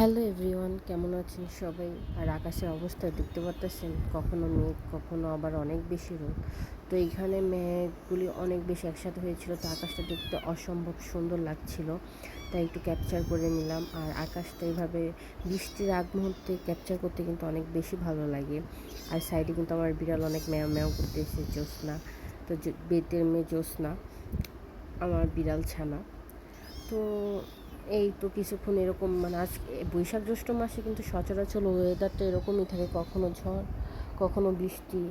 Hello everyone, কেমন আছেন সবাই? আর আকাশের অবস্থা দেখতে পারতেছেন? কখনো মেঘ, কখনো আবার অনেক বেশি রোদ। তো এইখানে মেঘগুলি অনেক বেশি একসাথে হয়েছিল, তো আকাশটা দেখতে অসম্ভব সুন্দর লাগছিল। তাই একটু ক্যাপচার করে নিলাম। আর আকাশটা এইভাবে বৃষ্টির আগ মুহূর্তে ক্যাপচার করতে কিন্তু অনেক বেশি ভালো লাগে। আর সাইডে কিন্তু আমার বিড়াল অনেক ম্যাও ম্যাও করতেছে জ্যোৎস্না। তো বেতের মেয়ে জ্যোৎস্না, আমার বিড়াল ছানা। তো এই তো কিছুক্ষণ এরকম মানে আজ বৈশাখ জ্যৈষ্ঠ মাসে কিন্তু সচরাচর ওয়েদারটা এরকমই থাকে, কখনো ঝড়, কখনো বৃষ্টি,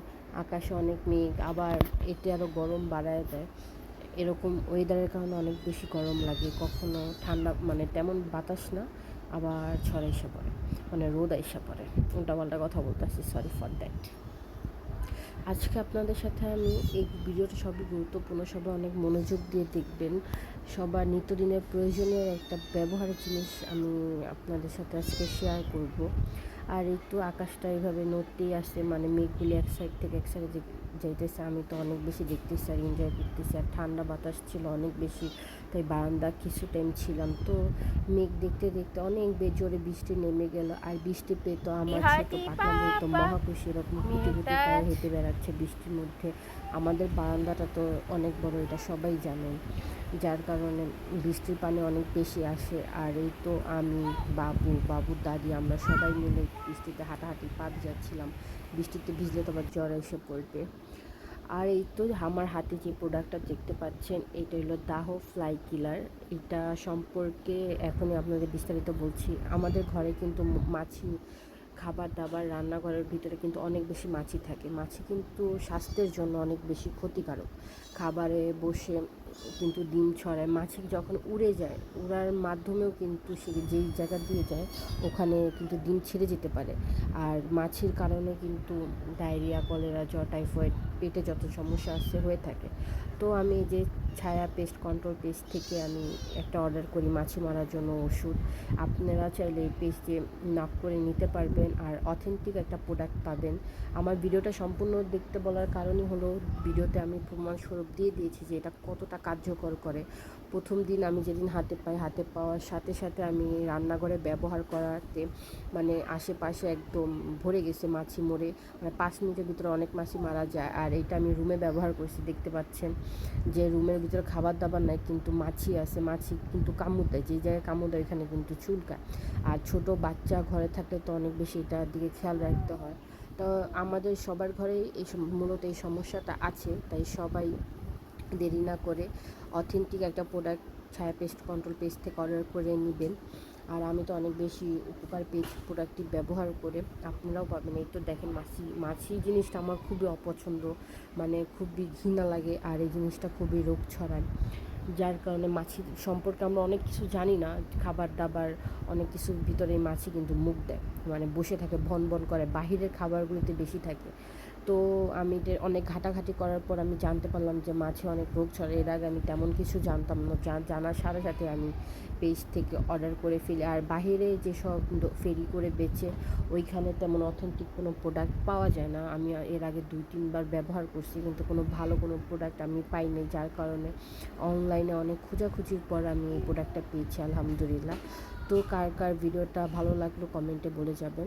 আকাশে অনেক মেঘ, আবার এতে আরও গরম বাড়ায় দেয়। এরকম ওয়েদারের কারণে অনেক বেশি গরম লাগে, কখনো ঠান্ডা মানে তেমন বাতাস না, আবার ঝড় এসে পড়ে মানে রোদ এসে পড়ে। উল্টাপাল্টা কথা বলতেছি সরি ফর দ্যাট আজকে আপনাদের সাথে আমি এই ভিডিওটা সবই গুরুত্বপূর্ণ, সবাই অনেক মনোযোগ দিয়ে দেখবেন। সবার নিত্যদিনের প্রয়োজনীয় একটা ব্যবহারের জিনিস আমি আপনাদের সাথে আজকে শেয়ার করব। আর একটু আকাশটা এইভাবে নড়তেই আসে মানে মেঘগুলি এক সাইড থেকে এক সাইডে যাইতেছে আমি তো অনেক বেশি দেখতেছি আর এনজয় করতেছি। আর ঠান্ডা বাতাস ছিল অনেক বেশি তাই বারান্দা কিছু টাইম ছিলাম। তো মেঘ দেখতে দেখতে অনেক বেজোরে বৃষ্টি নেমে গেল আর বৃষ্টি পেয়ে তো আমার ছোট পাখনা তো মহাখুশি এরকম কুটি কুটি পায়ে হেঁটে বেড়াচ্ছে বৃষ্টির মধ্যে। আমাদের বারান্দাটা তো অনেক বড় এটা সবাই জানেন যার কারণে বৃষ্টির পানি অনেক বেশি আসে। আর এই তো আমি বাবু বাবুর দাদি আমরা সবাই মিলে বৃষ্টিতে হাঁটাহাঁটি পা ভিজাচ্ছিলাম বৃষ্টিতে ভিজলে তো আবার জ্বর এসে পড়বে। আর এই তো আমার হাতে যে প্রোডাক্টটা দেখতে পাচ্ছেন, এটা হলো দাহ ফ্লাই কিলার এটা সম্পর্কে এখনই আপনাদের বিস্তারিত বলছি। আমাদের ঘরে কিন্তু মাছি, খাবার দাবার, রান্নাঘরের ভিতরে কিন্তু অনেক বেশি মাছি থাকে। মাছি কিন্তু স্বাস্থ্যের জন্য অনেক বেশি ক্ষতিকারক। খাবারে বসে কিন্তু ডিম ছড়ায়। মাছি যখন উড়ে যায়, উড়ার মাধ্যমেও কিন্তু সে যেই জায়গা দিয়ে যায়, ওখানে কিন্তু ডিম ছেড়ে যেতে পারে। আর মাছির কারণে কিন্তু ডায়রিয়া, কলেরা, জ্বর, টাইফয়েড পেটে যত সমস্যা আসছে হয়ে থাকে। তো আমি যে ছায়া পেস্ট, কন্ট্রোল পেস্ট থেকে আমি একটা অর্ডার করি মাছি মারার জন্য ওষুধ। আপনারা চাইলে এই পেস্টে নাপ করে নিতে পারবেন আর অথেন্টিক একটা প্রোডাক্ট পাবেন। আমার ভিডিওটা সম্পূর্ণ দেখতে বলার কারণই হলো, ভিডিওতে আমি প্রমাণস্বরূপ দিয়ে দিয়েছি যে এটা কতটা কার্যকর করে। প্রথম দিন আমি যেদিন হাতে পাই হাতে পাওয়ার সাথে সাথে আমি রান্নাঘরে ব্যবহার করাতে মানে আশেপাশে একদম ভরে গেছে মাছি মরে। মানে পাঁচ মিনিটের ভিতরে অনেক মাছি মারা যায়। আর এটা আমি রুমে ব্যবহার করছি, দেখতে পাচ্ছেন যে রুমের ভিতরে খাবার দাবার নাই, কিন্তু মাছি আছে। মাছি কিন্তু কামড় দেয়, যে জায়গায় কামড় দেয় এখানে কিন্তু চুলকায়। আর ছোট বাচ্চা ঘরে থাকলে তো অনেক বেশি এটার দিকে খেয়াল রাখতে হয়। তো আমাদের সবার ঘরেই এই মূলত এই সমস্যাটা আছে। তাই সবাই দেরি না করে অথেন্টিক একটা প্রোডাক্ট ছায়া পেস্ট কন্ট্রোল পেস্ট থেকে অর্ডার করে নেবেন। আর আমি তো অনেক বেশি উপকার পেয়েছি প্রোডাক্টটি ব্যবহার করে। আপনারাও পাবেন। এই তো দেখেন মাছি মাছি জিনিসটা আমার খুবই অপছন্দ। মানে খুবই ঘৃণা লাগে আর এই জিনিসটা খুবই রোগ ছড়ায়। যার কারণে মাছি সম্পর্কে আমরা অনেক কিছু জানি না। খাবার দাবার অনেক কিছুর ভিতরে মাছি কিন্তু মুখ দেয়। মানে বসে থাকে ভন ভন করে। বাহিরের খাবারগুলোতে বেশি থাকে। তো আমি অনেক ঘাটাঘাটি করার পর আমি জানতে পারলাম যে মাছে অনেক রোগ ছড়ে এর আগে আমি তেমন কিছু জানতাম না। জানার সাথে সাথে আমি পেজ থেকে অর্ডার করে ফেলি। আর বাইরে যেসব ফেরি করে বেচে, ওইখানে তেমন অথেন্টিক কোনো প্রোডাক্ট পাওয়া যায় না। আমি এর আগে দুই, তিনবার ব্যবহার করছি, কিন্তু কোনো ভালো কোনো প্রোডাক্ট আমি পাইনি। যার কারণে অনলাইনে অনেক খোঁজাখুঁজির পর আমি এই প্রোডাক্টটা পেয়েছি, আলহামদুলিল্লাহ। তো কার কার ভিডিওটা ভালো লাগল কমেন্টে বলে যাবেন।